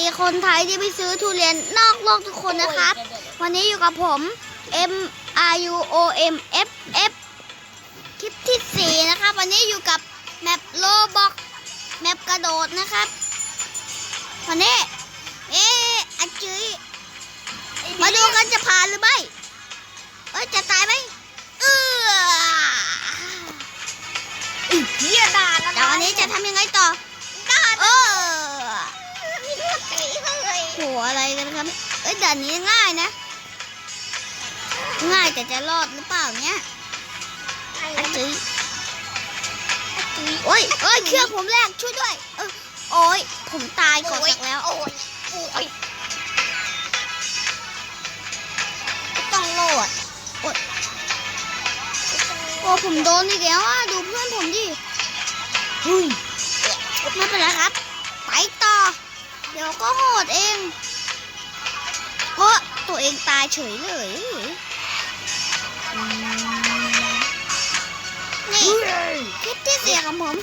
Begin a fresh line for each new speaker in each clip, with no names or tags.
ดีคนไทยที่ไปซื้อทุเรียนนอกโลกทุกคนนะครับ วันนี้อยู่กับผม M R U O M F F คลิปที่ 4 นะครับ วันนี้อยู่กับแมปโลบ็อกแมปกระโดดนะครับ วันนี้ เอ๊ะอาจุยมาดูกันจะผ่านหรือไม่ เอ้ย จะตายไหมเออ
เฮียด่าแล้ว
แต่วันนี้จะทำยังไงต่อ
ด่า
เออ หอะไรกันครับ เอ้ยด่านนี้ง่ายนะ ง่ายแต่จะรอดหรือเปล่าเนี่ยอาจุยโอ้ยเอ้ยเครื่องผมแรกช่วยด้วยเออโอ้ยผมตายก่อนสักแล้ว
โอ้ยโอ้ยต้องโหลด
โอ้ผมโดนอีกแล้วอะดูเพื่อนผมดิเฮ้ยไม่เป็นไรครับ ไปต่อ เดี๋ยวก็โหดเองโอ้ตัวเองตายเฉยเลยนี่คลิปที่เสียของผม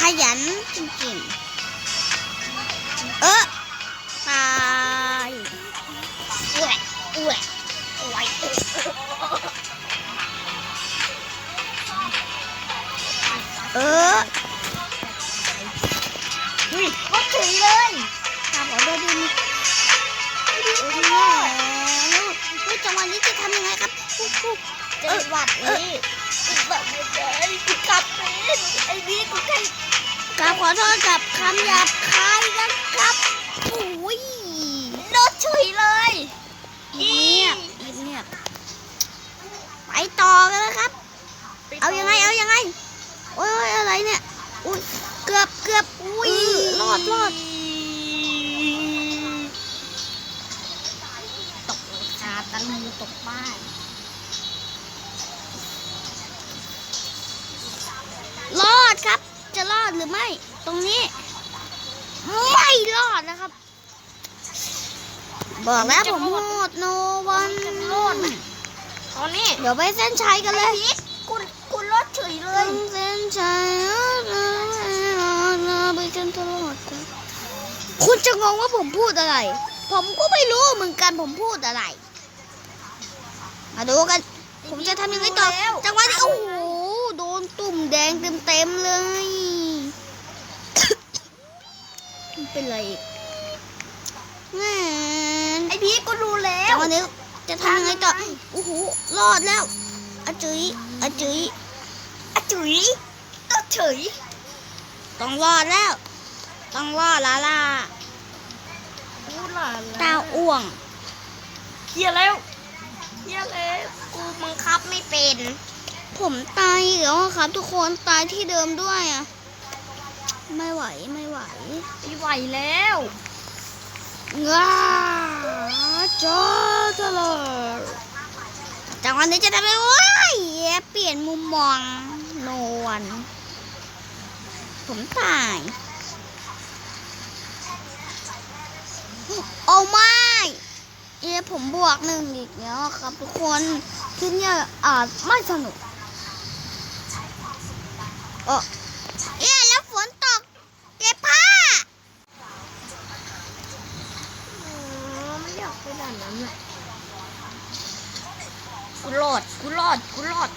ขยันจริงๆ เออตาย
อ้วยอ้วยอ้ย
เออ
เฮ้ยก็ถึงเลย
ตามขอโทษด้วยนี่โอ้ยแม่ลูกจังหวะนี้จะทำยังไงครับปุ๊บปุ๊บ
จังหวัดนี้แบบไม่ได้กูกลับไปไอ้นี่กูแค่
กราบขอโทษกับคำหยาบคายนะครับโอ้ย
โดนเฉยเลย
เงียบเงียบเงียไปต่อกันแล้วครับ เอายังไงเอายังไงโอ้ยอะไรเนี่ยอุ้ย อบเกือบอุ้ยรอดรอด
ตกคาตะลูตกบ้าน
รอดครับ จะรอดหรือไม่ ตรงนี้ ไม่รอดนะครับ บอกแล้วผมโหดโนวัน
รอดไหมตอนนี้
เดี๋ยวไปเส้นชัยกันเลย
กูกูรอดเฉยเลย
เส้นชัย ไปกันตลอดกันคุณจะงงว่าผมพูดอะไร ผมก็ไม่รู้เหมือนกันผมพูดอะไร มาดูกัน ผมจะทำยังไงต่อ
แล้ว
จังหวะนี้โอ้โห โดนตุ่มแดงเต็มๆเลย เป็นไรอีกแหม่
ไอพี่กูรู้แล้
จั
ว
งหวะนี้จะทำยังไงต่อ โอ้โห รอดแล้วอาจุยอาจุย
อะจุ๋ยก็เฉย
ต้องรอดแล้ว ต้องรอดแล้วล่ะ
กูหล่ะ
ตาอ้วง
เคลียร์แล้วเคลียร์แล้วกูบังคับไม่เป็น
ผมตายอีกแล้วอะครับ ทุกคนตายที่เดิมด้วยอะไม่ไหวไม่ไหว
ไม่ไหวแล้ว
ง้าจอตลอดจังหวะนี้จะทำไงวะเปลี่ยนมุมมอง โนวัน ผมตาย โอ้ไม่เอะผมบวกหนึ่งอีกแล้วอะครับทุกคนคลิปเนี้ยอาจไม่สนุกเออเอ๊แล้วฝนตกเก็บผ้า
อ๋อไม่อยากไปด่านนั้นแหละกูรอดกูรอดกูรอด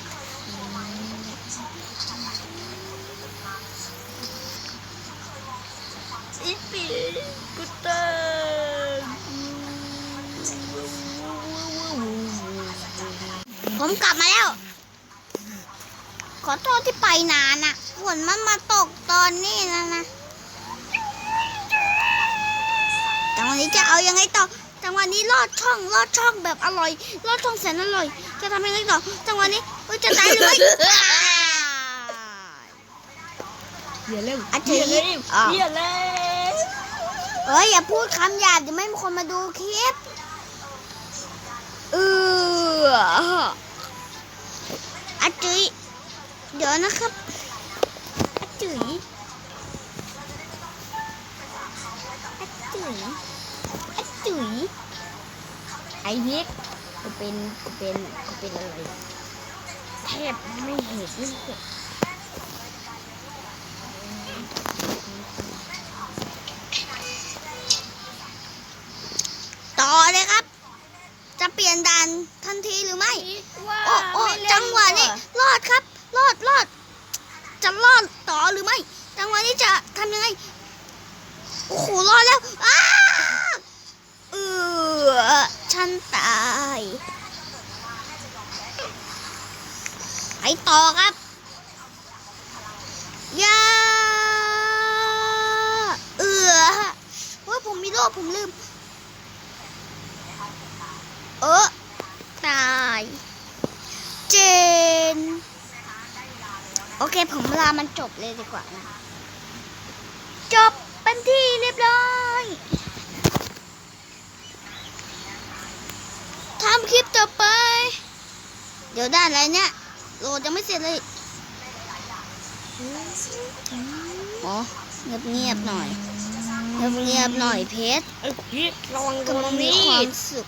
อี ปีกูเตอ
ผมกลับมาแล้ว ขอโทษที่ไปนานอะฝนมันมาตกตอนนี้นะนะจังหวะนี้จะเอายังไงต่อจังหวะนี้ลอดช่องลอดช่องแบบอร่อยลอดช่องแสนอร่อย จะทำยังไงต่อจังหวะนี้เฮ้ยจะตายหรือไม่ตาย
เฮียเร็ว
อะเฮียเร็วอะ
เฮียเร็ว
เอ้ยอย่าพูดคำหยาบเดี๋ยวไม่มีคนมาดูคลิปเอออาจุยเดี๋ยวนะครับอาจุยอาจุยอาจุย
ไอ้นิกกูเป็นกูเป็นกูเป็นอะไรแทบไม่เห็นเลย
ปลี่ยนด่านทันทีหรือไม่
ว่า
โอ้โอ้
ไม่เล่น
จังหวะนี้
ดีกา
รอดครับ รอดรอดจะรอดต่อหรือไม่ จังหวะนี้จะทำยังไงโอ้โหรอดแล้วอ้าเออฉันตายไปต่อครับอยาเออว่าผมมีโรคผมลืม เออตาย เจน โอ เคผมลามันจบเลยดีกว่านะ จบเป็นที่เรียบร้อยทำคลิปต่อไป เดี๋ยวด้านอะไรเนี่ยโหลดยังไม่เสร็จเลยอ๋อเงียบเงียบๆหน่อย เงียบเงียบๆหน่อยเพชร
ไอ้พีทระวังโด
กำ
น
ลังมี
มี
ความ
ด
สุข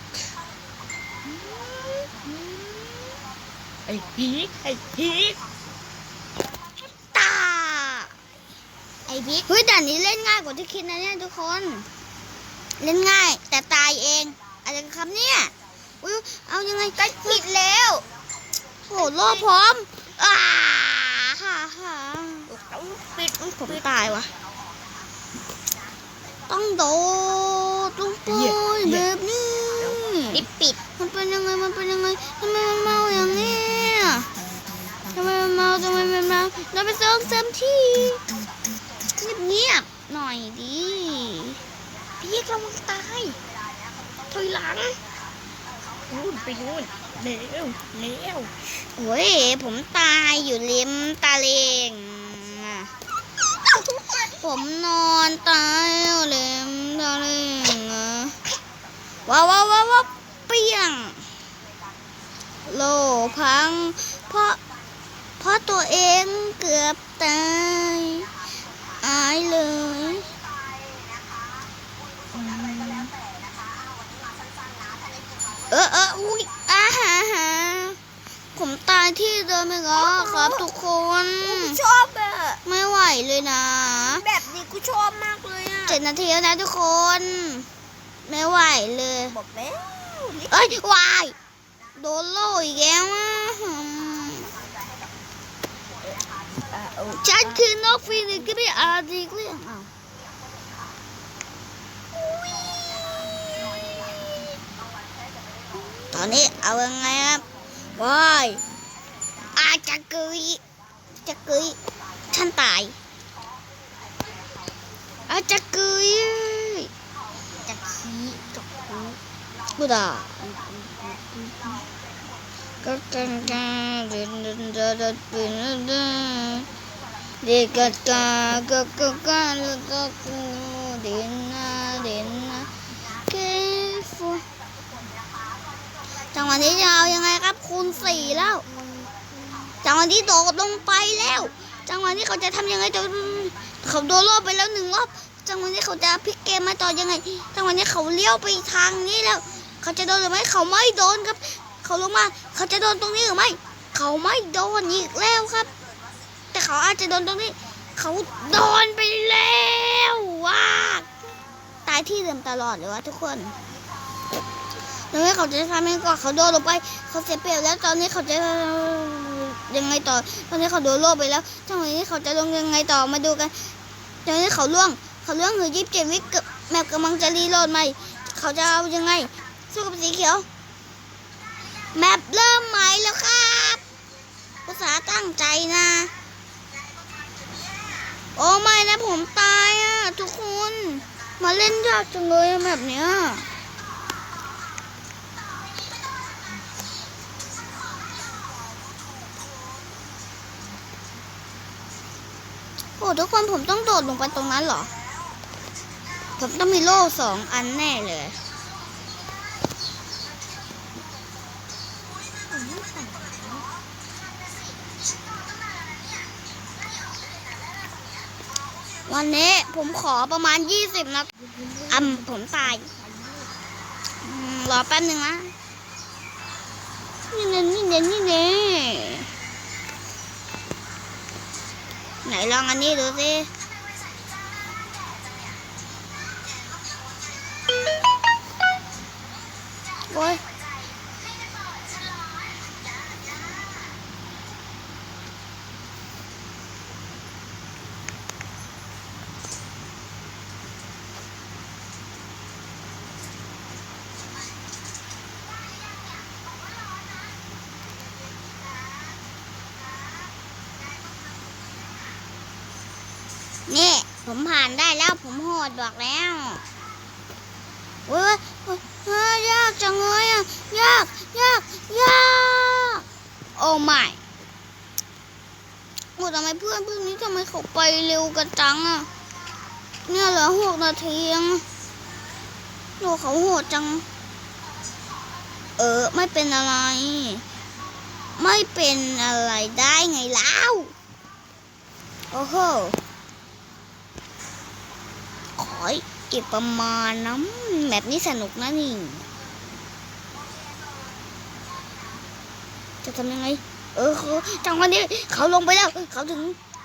ไอ้พีทไอ้พีท
ตา ไอบิ๊กเฮ้ยด่านนี้เล่นง่ายกว่าที่คิดนะเนี่ยทุกคน เล่นง่าย แต่ตายเองอะไรกันครับเนี่ยอุ้ยเอายังไงก็ผิดแล้วโหโลกพร้อมอ่าฮ่าฮ่า
ต้องปิดต้อง
ผม
ปิด
ตายวะต้องโดดต้องปล่อยแบบนี้
ปิดปิด
มันเป็นยังไงมันเป็นยังไงทำไมมันเมาอย่างนี้อะทำไมมันเมาทำไมมันเมาเราไปซ้อมเสริมที่ เงียบๆหน่อยดิ
พีทระวังตายถอยหลังนู่นไปนู่นเร็วเร็ว
โอ้ยผมตายอยู่ริมตาเลงอะผมนอนตายอยู่ริมตาเลงอะว้าวว้าวว้าวว้าวเปี้ยง โลพัง เพราะเพราะตัวเองเกือบตาย อายเลย เออเอออุ้ยอาหาหาผมตาย ที่เดิมไหมครับครับทุกคน
กูชอบอะ
ไม่ไหวเลยนะ
แบบนี้กูชอบมากเลยอะ
เจ็ดนาทีแล้วนะทุกคน ไม่ไหวเลย
บอกแล้วนี่
เอ้ยวายโดนโล่อีกแล้วอะอืม
อะเอา
ฉันคือนกฟีนิกซ์ที่ไม่อาดีเรื่องอ้าวตอนนี้เอายังไงครับวาย อาจะกุยจะกุยฉันตายอาจะกุย
จะขี้จกหู
กูด่าก็กันกันเดินเดินเดินเดินเดินเด็กกัดกาก็ก็กันแล้วก็กูเดินนะเดินนะเกฟูจังหวะนี้จะเอายังไงครับคูณสี่แล้ว จังหวะนี้โดดลงไปแล้ว จังหวะนี้เขาจะทำยังไงจะเขาโดนรอบไปแล้วหนึ่งรอบจังหวะนี้เขาจะพลิกเกมมาต่อยังไง จังหวะนี้เขาเลี้ยวไปทางนี้แล้ว เขาจะโดนหรือไม่เขาไม่โดนครับ เขาลงมาเขาจะโดนตรงนี้หรือไม่ เขาไม่โดนอีกแล้วครับ แต่เขาอาจจะโดนตรงนี้ เขาโดนไปแล้วว้าตายที่เดิมตลอดเลยวะทุกคนแล้วให้เขาจะทำยังไงก่อนเขาโดนลงไป เขาเสียเปรียบแล้วตอนนี้เขาจะ ยังไงต่อ ตอนนี้เขาโดนโลบไปแล้วจังหวะนี้เขาจะลงยังไงต่อมาดูกันตอนนี้เขาล่วง เขาล่วงหือยิบเจ็ดวิกแมปกำลังจะรีโหลดใหม่ เขาจะเอายังไง สู้กับสีเขียว แมปเริ่มใหม่แล้วครับภาษาห์ตั้งใจนะ โอ้ไม่นะผมตายอะทุกคน มาเล่นยากจังเลยแบบเนี้ย อ้ทุกคนผมต้องโดดลงไปตรงนั้นเหรอ ผมต้องมีโล่สองอันแน่เลย วันนี้ผมขอประมาณยี่สิบนะอ่ำผมตายรอแป๊บหนึ่งนะนี่เน่นี่เน่นี่เน่ ไหนลองอันนี้ดูสิโอ้ย นี่ ผมผ่านได้แล้วผมโหดบอกแล้วเว้ยเว้ยเฮ้ยยากจังเลยอะยากยากยากโอ้ไม่โอ้ทำไมเพื่อนเพวกนี้ทำไมเขาไปเร็วกันจังอะเนี่ยเหลือหกนาทีเองโอ้เขาโหดจัง เออ ไม่เป็นอะไร ไม่เป็นอะไรได้ไงเล่าโอ้โห ขออีกประมาณน้ำแบบนี้สนุกนะนี่ จะทำยังไง เออเขาจังหวะนี้เขาลงไปแล้ว เขาถึง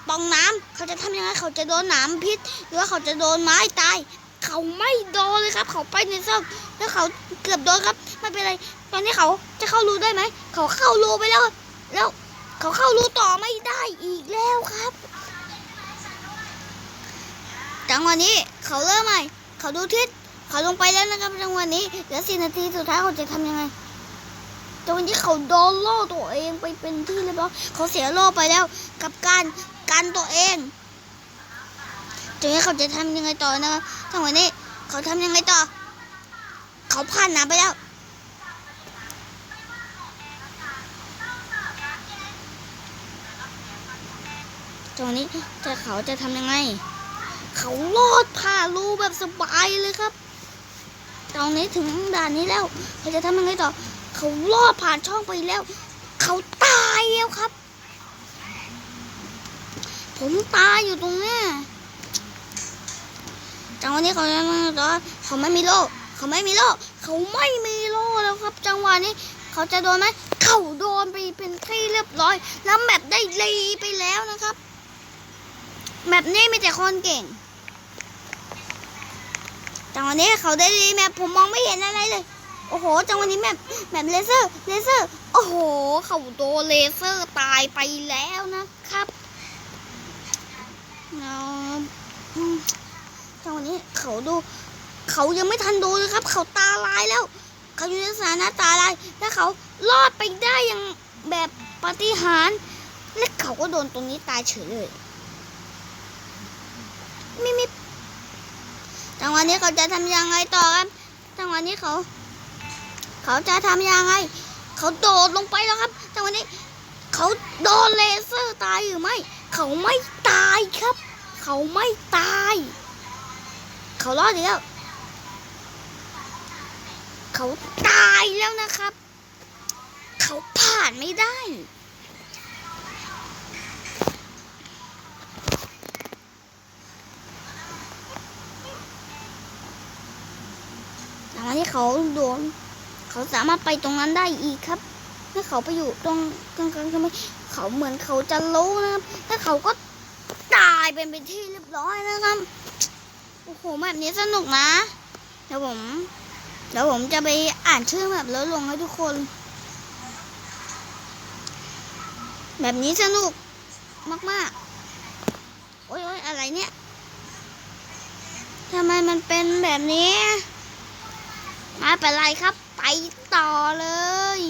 ปองน้ำเขาจะทำยังไง เขาจะโดนนามพิษ หรือว่าเขาจะโดนไม้ตาย เขาไม่โดนเลยครับ เขาไปในซอกแล้วเขาเกือบโดนครับ ไม่เป็นไร ตอนนี้เขาจะเข้ารูได้ไหม เขาเข้ารูไปแล้ว แล้วเขาเข้ารูต่อไม่ได้อีกแล้วครับ จังหวะนี้เขาเริ่มใหม่ เขาดูทิศเขาลงไปแล้วนะครับจังหวะนี้เหลือสี่นาทีสุดท้ายเขาจะทำยังไงจังหวะนี้เขาโดนโล่ตัวเองไปเป็นที่เรียบร้อยเขาเสียโล่ไปแล้วกับการกันตัวเองจังหวะนี้เขาจะทำยังไงต่อนะครับจังหวะนี้เขาทำยังไงต่อ เขาผ่านน้ำไปแล้วจังหวะนี้จะเขาจะทำยังไง เขาลอดผ่านรูแบบสบายเลยครับ ตอนนี้ถึงด่านนี้แล้วเขาจะทำยังไงต่อ เขาลอดผ่านช่องไปแล้ว เขาตายแล้วครับ ผมตายอยู่ตรงนี้จังหวะนี้เขาจะทำยังไงต่อเขาไม่มีโล่เขาไม่มีโล่เขาไม่มีโล่แล้วครับ จังหวะนี้เขาจะโดนไหมเขาโดนไปเป็นที่เรียบร้อย แล้วแมปได้รีไปแล้วนะครับแมปนี้มีแต่คนเก่ง จังหวะนี้เขาได้รีแมปผมมองไม่เห็นอะไรเลย โอ้โห จังหวะนี้แมปแมปเลเซอร์ เลเซอร์ โอ้โห เขาโดนเลเซอร์ตายไปแล้วนะครับจังหวะนี้เขาดู เขายังไม่ทันดูเลยครับ เขาตาลายแล้ว เขาอยู่ในสถานะตาลาย แล้วเขารอดไปได้อย่างแบบปาฏิหาริย์ และเขาก็โดนตรงนี้ตายเฉยเลย ไมิมิ จังหวะนี้เขาจะทำยังไงต่อครับ จังหวะนี้เขา เขาจะทำยังไง เขาโดดลงไปแล้วครับ จังหวะนี้ เขาโดนเลเซอร์ตายหรือไม่ เขาไม่ตายครับ เขาไม่ตาย เขารอดอีกแล้ว เขาตายแล้วนะครับ เขาผ่านไม่ได้ แต่ว่าที่เขาโดนเขาสามารถไปตรงนั้นได้อีกครับถ้าเขาไปอยู่ตรงกลางๆทำไมเขาเหมือนเขาจะรู้นะครับถ้าเขาก็ตายเป็นเป็นที่เรียบร้อยนะครับโอ้โหแบบนี้สนุกนะเดี๋ยวผมเดี๋ยวผมจะไปอ่านชื่อแบบแล้วลงให้ทุกคน แบบนี้สนุกมากๆโอ้ยอยอะไรเนี่ยทำไมมันเป็นแบบนี้ ไม่เป็นไรครับ ไปต่อเลย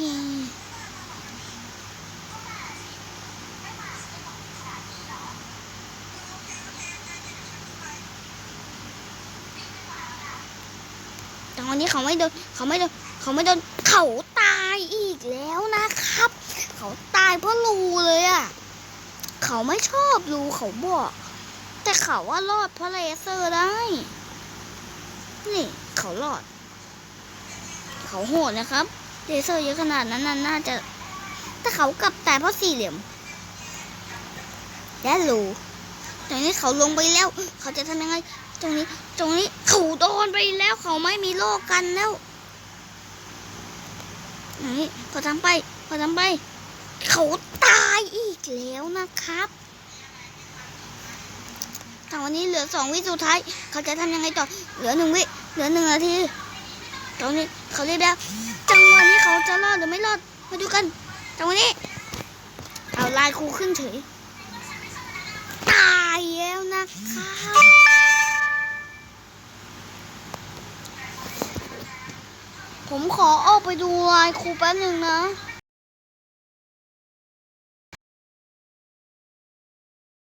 ตอนนี้เขาไม่โดนเขาไม่โดนเขาไม่โดนเขาตายอีกแล้วนะครับ เขาตายเพราะรูเลยอะ่ะ เขาไม่ชอบรูเขาบอก แต่เขาว่ารอดเพราะเลเซอร์ได้ นี่ เขารอด เขาโหดนะครับเลเซอร์เยอะขนาดนั้นน่าจะแต่เขากลับตายเพราะสี่เหลี่ยมและรูตรงนี้เขาลงไปแล้ว เขาจะทำยังไง ตรงนี้ ตรงนี้เขาโดนไปแล้ว เขาไม่มีโลกกันแล้วนี้พอทำไป พอทำไป เขาตายอีกแล้วนะครับแต่วันนี้เหลือสองวิสุดท้าย เขาจะทำยังไงต่อ เหลือหนึ่งวิ เหลือหนึ่งนาที ตรงนี้เขาเรียกแล้วจังหวะนี้เขาจะรอดหรือไม่รอดมาดูกันจังหวะนี้เอาลายครูขึ้นเฉยตายแล้วนะครับผมขอออกไปดูลายครูแป๊บหนึ่งนะ